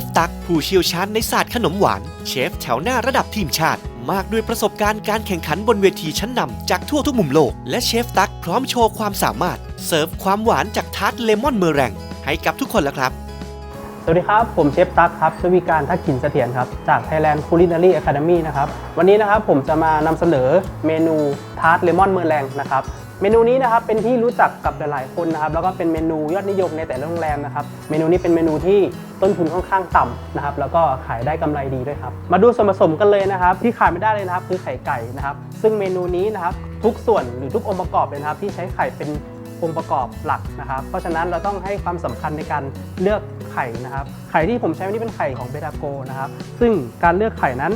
ฟตักผู้เชี่ยวชาญในศาสตร์ขนมหวาน เชฟแถวหน้าระดับทีมชาติ มากด้วยประสบการณ์การแข่งขันบนเวทีชั้นนำจากทั่วทุกมุมโลก และเชฟตักพร้อมโชว์ความสามารถ เสิร์ฟความหวานจากทาร์ตเลมอนเมอแรงให้กับทุกคนแล้วครับ สวัสดีครับ ผมเชฟตั๊กครับชวิการทักขินเสถียรครับ จาก Thailand Culinary Academy นะครับ วันนี้นะครับผมจะมานำเสนอเมนูทาร์ตเลมอนเมอร์แรงนะครับ เมนูนี้นะครับเป็นที่รู้จักกับหลายๆคนนะครับแล้วก็เป็นเมนูยอดนิยมในแต่ละโรงแรมนะครับเมนูนี้เป็นเมนูที่ต้นทุนค่อนข้างต่ำนะครับแล้วก็ขายได้กำไรดีด้วยครับมาดูส่วนผสมกันเลยนะครับ ที่ขาดไม่ได้เลยนะครับคือไข่ไก่นะครับ ซึ่งเมนูนี้นะครับทุกส่วนหรือทุกองค์ประกอบเลยนะครับ ที่ใช้ไข่เป็นองค์ประกอบหลักนะครับ เพราะฉะนั้นเราต้องให้ความสำคัญในการเลือกไข่นะครับ ไข่ที่ผมใช้วันนี้เป็นไข่ของเบตาโกนะครับ ซึ่งการเลือกไข่นั้น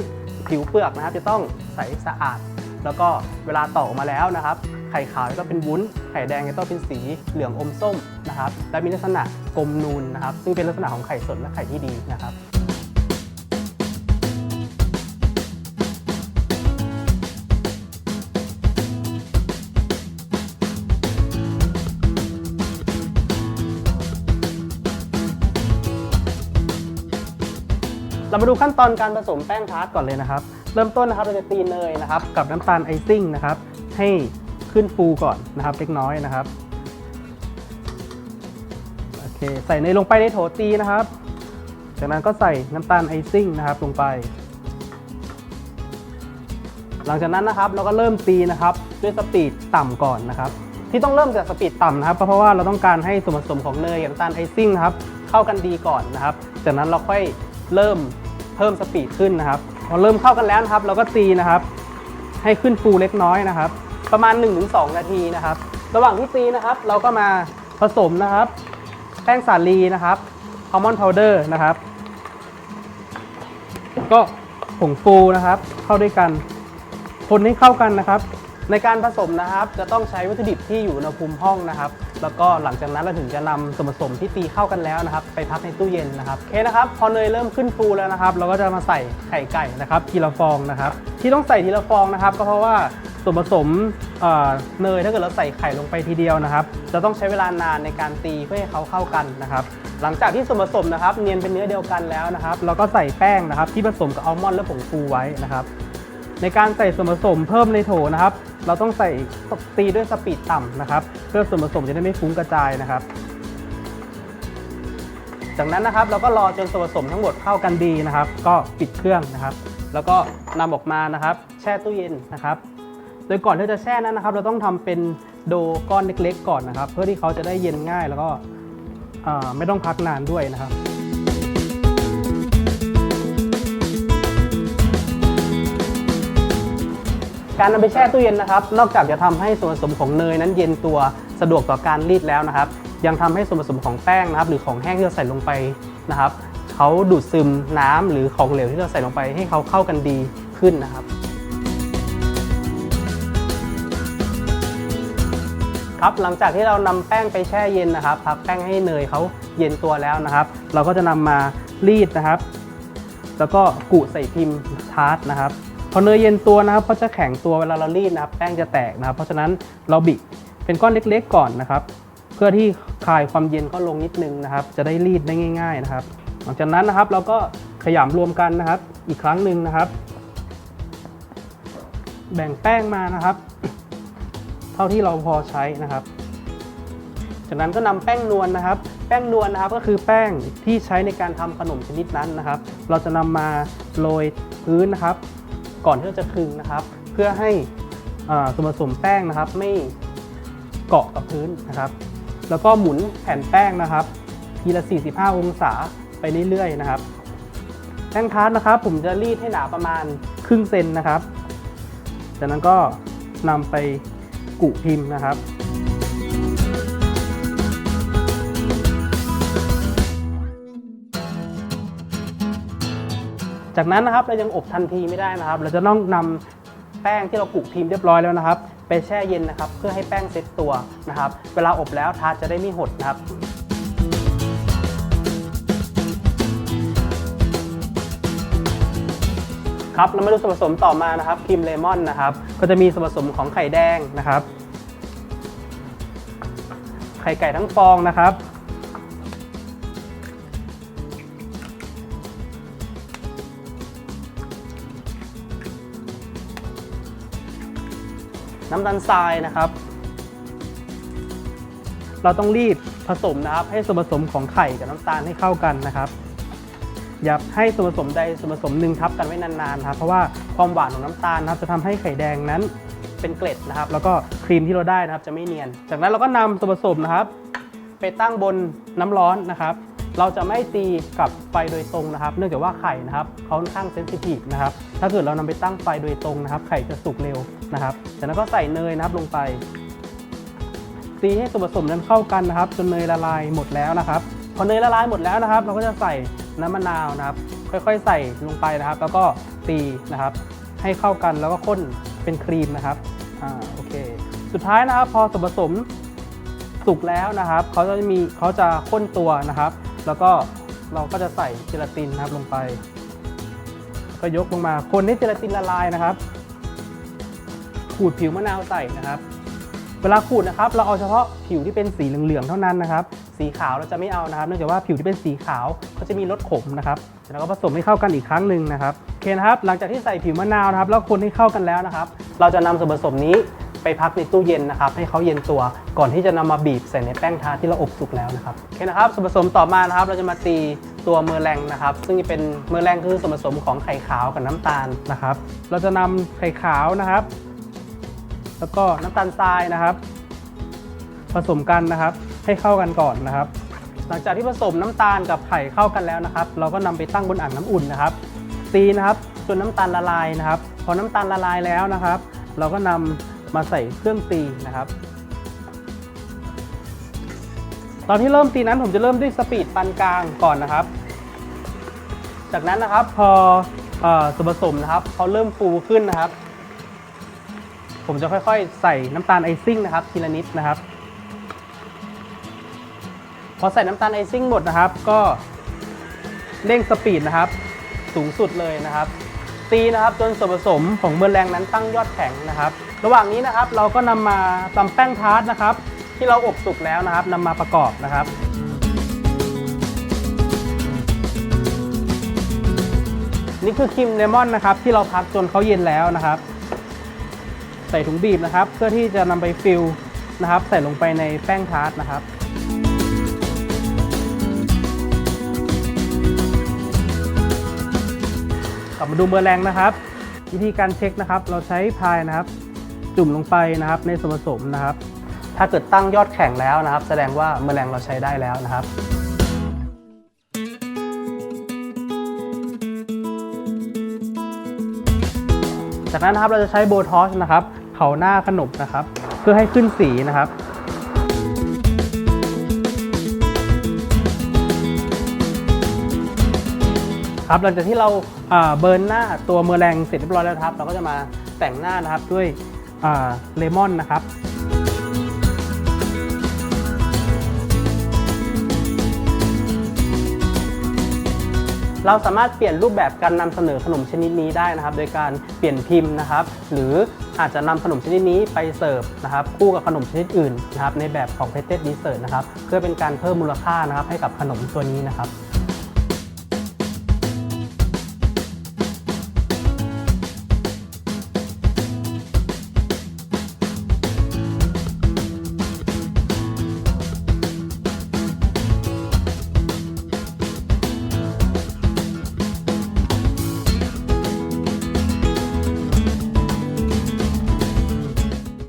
ผิวเปลือกนะครับจะต้องใสสะอาด แล้วก็เวลาตอกออกมาแล้วนะครับ ไข่ขาวจะต้องเป็นวุ้น ไข่แดงจะต้องเป็นสีเหลืองอมส้มนะครับ และมีลักษณะกลมนูนนะครับ ซึ่งเป็นลักษณะของไข่สดและไข่ที่ดีนะครับเรามาดูขั้นตอนการผสมแป้งทาร์ตก่อนเลยนะครับ เริ่มต้นนะครับเราจะตีเนยนะครับ กับน้ำตาลไอซิ่งนะครับ ให้ขึ้นฟูก่อนนะครับเล็กน้อยนะครับโอเคใส่เนยลงไปในโถตีนะครับ จากนั้นก็ใส่น้ำตาลไอซิ่งนะครับลงไป หลังจากนั้นนะครับเราก็เริ่มตีนะครับด้วยสปีดต่ำก่อนนะครับ ที่ต้องเริ่มจากสปีดต่ำนะครับ เพราะว่าเราต้องการให้ส่วนผสมของเนยกับน้ำตาลไอซิ่งนะครับเข้ากันดีก่อนนะครับ จากนั้นเราค่อยเริ่มเพิ่มสปีดขึ้นนะครับ พอเริ่มเข้ากันแล้วนะครับ เราก็ตีนะครับ ให้ขึ้นฟูเล็กน้อยนะครับ ประมาณ 1-2 นาทีนะครับ ระหว่างที่ตีนะครับ เราก็มาผสมนะครับ แป้งสาลีนะครับอัลมอนด์พาวเดอร์นะครับ ก็ผงฟูนะครับ เข้าด้วยกัน คนให้เข้ากันนะครับ ในการผสมนะครับ จะต้องใช้วัตถุดิบที่อยู่อุณหภูมิห้องนะครับ แล้วก็หลังจากนั้นเราถึงจะนำส่วนผสมที่ตีเข้ากันแล้วนะครับไปพักในตู้เย็นนะครับโอเคนะครับพอเนยเริ่มขึ้นฟูแล้วนะครับ เราก็จะมาใส่ไข่ไก่นะครับทีละฟองนะครับ ที่ต้องใส่ทีละฟองนะครับ ก็เพราะว่าส่วนผสมเเนยถ้าเกิดเราใส่ไข่ลงไปทีเดียวนะครับ จะต้องใช้เวลานานในการตีเพื่อให้เขาเข้ากันนะครับ หลังจากที่ส่วนผสมนะครับ เนียนเป็นเนื้อเดียวกันแล้วนะครับเราก็ใส่แป้งนะครับ ที่ผสมกับอัลมอนด์และผงฟูไว้นะครับ ในการใส่ส่วนผสมเพิ่มในโถนะครับ เราต้องใส่ตีด้วยสปีดต่ำนะครับ เพื่อส่วนผสมจะได้ไม่ฟุ้งกระจายนะครับ จากนั้นนะครับเราก็รอจนส่วนผสมทั้งหมดเข้ากันดีนะครับ ก็ปิดเครื่องนะครับ แล้วก็นำออกมานะครับ แช่ตู้เย็นนะครับ โดยก่อนที่จะแช่นั้นนะครับ เราต้องทำเป็นโดก้อนเล็กๆก่อนนะครับ เพื่อที่เขาจะได้เย็นง่ายแล้วก็ไม่ต้องพักนานด้วยนะครับ การนำไปแช่ตู้เย็นนะครับ นอกจากจะทำให้ส่วนผสมของเนยนั้นเย็นตัวสะดวกต่อการรีดแล้วนะครับ ยังทำให้ส่วนผสมของแป้งนะครับ หรือของแห้งที่เราใส่ลงไปนะครับเขาดูดซึมน้ำหรือของเหลวที่เราใส่ลงไปให้เขาเข้ากันดีขึ้นนะครับครับหลังจากที่เรานำแป้งไปแช่เย็นนะครับพักแป้งให้เนยเขาเย็นตัวแล้วนะครับ เราก็จะนำมารีดนะครับ แล้วก็กุใส่พิมพ์ทาร์ตนะครับ พอเนยเย็นตัวนะครับก็จะแข็งตัวเวลาเรารีดนะครับแป้งจะแตกนะครับ เพราะฉะนั้นเราบิเป็นก้อนเล็กๆก่อนนะครับ เพื่อที่คลายความเย็นก็ลงนิดนึงนะครับ จะได้รีดได้ง่าย ๆนะครับ หลังจากนั้นนะครับเราก็ขยำรวมกันนะครับ อีกครั้งหนึ่งนะครับ แบ่งแป้งมานะครับ เท่าที่เราพอใช้นะครับ จากนั้นก็นำแป้งนวลนะครับ แป้งนวลนะครับก็คือแป้งที่ใช้ในการทำขนมชนิดนั้นนะครับ เราจะนำมาโรยพื้นนะครับ ก่อนที่เราจะคลึงนะครับ เพื่อให้ส่วนผสมแป้งนะครับ ไม่เกาะกับพื้นนะครับ แล้วก็หมุนแผ่นแป้งนะครับทีละ 45 องศาไปเรื่อยๆนะครับแป้งทาร์ตนะครับ ผมจะรีดให้หนาประมาณครึ่งเซนนะครับ จากนั้นก็นำไปกุพิมพ์นะครับ จากนั้นนะครับเรายังอบทันทีไม่ได้นะครับ เราจะต้องนำแป้งที่เรากุพิมพ์เรียบร้อยแล้วนะครับ ไปแช่เย็นนะครับ เพื่อให้แป้งเซ็ตตัวนะครับ เวลาอบแล้วทาจะได้ไม่หดนะครับครับเรามาดูส่วนผสมต่อมานะครับครีมเลมอนนะครับ ก็จะมีส่วนผสมของไข่แดงนะครับ ไข่ไก่ทั้งฟองนะครับ น้ำตาลทรายนะครับ เราต้องรีบผสมนะครับ ให้ส่วนผสมของไข่กับน้ำตาลให้เข้ากันนะครับ อย่าให้ส่วนผสมใดส่วนผสมหนึ่งทับกันไว้นานๆนะครับ เพราะว่าความหวานของน้ำตาลนะครับ จะทำให้ไข่แดงนั้นเป็นเกล็ดนะครับ แล้วก็ครีมที่เราได้นะครับจะไม่เนียน จากนั้นเราก็นำส่วนผสมนะครับ ไปตั้งบนน้ำร้อนนะครับ เราจะไม่ตีกับไฟโดยตรงนะครับ เนื่องจากว่าไข่นะครับเขาค่อนข้างเซนซิทีฟนะครับ ถ้าเกิดเรานำไปตั้งไฟโดยตรงนะครับ ไข่จะสุกเร็วนะครับจากนั้นก็ใส่เนยนะครับลงไป ตีให้ส่วนผสมนั้นเข้ากันนะครับ จนเนยละลายหมดแล้วนะครับ พอเนยละลายหมดแล้วนะครับ เราก็จะใส่น้ำมะนาวนะครับ ค่อยๆ ใส่ลงไปนะครับ แล้วก็ตีนะครับ ให้เข้ากันแล้วก็ข้นเป็นครีมนะครับอ่าโอเค สุดท้ายนะครับ พอส่วนผสมสุกแล้วนะครับเขาจะมีเขาจะข้นตัวนะครับ แล้วก็เราก็จะใส่เจลาตินนะครับลงไป ก็ยกลงมาคนให้เจลาตินละลายนะครับขูดผิวมะนาวใส่นะครับ เวลาขูดนะครับ เราเอาเฉพาะผิวที่เป็นสีเหลืองๆเท่านั้นนะครับ สีขาวเราจะไม่เอานะครับ เนื่องจากว่าผิวที่เป็นสีขาวเขาจะมีรสขมนะครับแล้วก็ผสมให้เข้ากันอีกครั้งหนึ่งนะครับโอเคนะครับ หลังจากที่ใส่ผิวมะนาวนะครับ แล้วคนให้เข้ากันแล้วนะครับ เราจะนำส่วนผสมนี้ ไปพักในตู้เย็นนะครับให้เขาเย็นตัว ก่อนที่จะนำมาบีบใส่ในแป้งทาที่เราอบสุกแล้วนะครับโอเคนะครับส่วนผสมต่อมานะครับ เราจะมาตีตัวเมอร์แรงนะครับ ซึ่งจะเป็นเมอร์แรงคือส่วนผสมของไข่ขาวกับน้ำตาลนะครับ เราจะนำไข่ขาวนะครับ แล้วก็น้ำตาลทรายนะครับ ผสมกันนะครับ ให้เข้ากันก่อนนะครับ หลังจากที่ผสมน้ำตาลกับไข่เข้ากันแล้วนะครับ เราก็นำไปตั้งบนอ่างน้ำอุ่นนะครับ ตีนะครับจนน้ำตาลละลายนะครับ พอน้ำตาลละลายแล้วนะครับ เราก็นำ มาใส่เครื่องตีนะครับ ตอนที่เริ่มตีนั้นผมจะเริ่มด้วยสปีดปานกลางก่อนนะครับ จากนั้นนะครับพออส่วนผสมนะครับเขาเริ่มฟูขึ้นนะครับ ผมจะค่อยๆ ใส่น้ำตาลไอซิ่งนะครับทีละนิดนะครับ พอใส่น้ำตาลไอซิ่งหมดนะครับ ก็เร่งสปีดนะครับ สูงสุดเลยนะครับ ตีนะครับจนส่วนผสมของเมอร์แรงนั้นตั้งยอดแข็งนะครับ ระหว่างนี้นะครับเราก็นำมาตำแป้งทาร์ตนะครับ ที่เราอบสุกแล้วนะครับนำมาประกอบนะครับนี่คือครีมเลมอนนะครับที่เราพักจนเขาเย็นแล้วนะครับ ใส่ถุงบีบนะครับ เพื่อที่จะนำไปฟิลนะครับ ใส่ลงไปในแป้งทาร์ตนะครับ ลับมาดูเบอร์แรงนะครับ วิธีการเช็คนะครับ เราใช้พายนะครับ จุ่มลงไปนะครับ ในส่วนผสมนะครับ ถ้าเกิดตั้งยอดแข็งแล้วนะครับ แสดงว่าเมอร์แรงเราใช้ได้แล้วนะครับจากนั้นนะครับเราจะใช้โบทอชนะครับเผาหน้าขนมนะครับ เพื่อให้ขึ้นสีนะครับ ครับหลังจากที่เราเบิร์นหน้าตัวเมอแรงเสร็จเรียบร้อยแล้วครับ เราก็จะมาแต่งหน้านะครับด้วยเลมอนนะครับเราสามารถเปลี่ยนรูปแบบการนำเสนอขนมชนิดนี้ได้นะครับ โดยการเปลี่ยนพิมพ์นะครับ หรืออาจจะนำขนมชนิดนี้ไปเสิร์ฟนะครับ คู่กับขนมชนิดอื่นนะครับ ในแบบของ p a t e d Dessert นะครับ เพื่อเป็นการเพิ่มมูลค่านะครับ ให้กับขนมตัวนี้นะครับ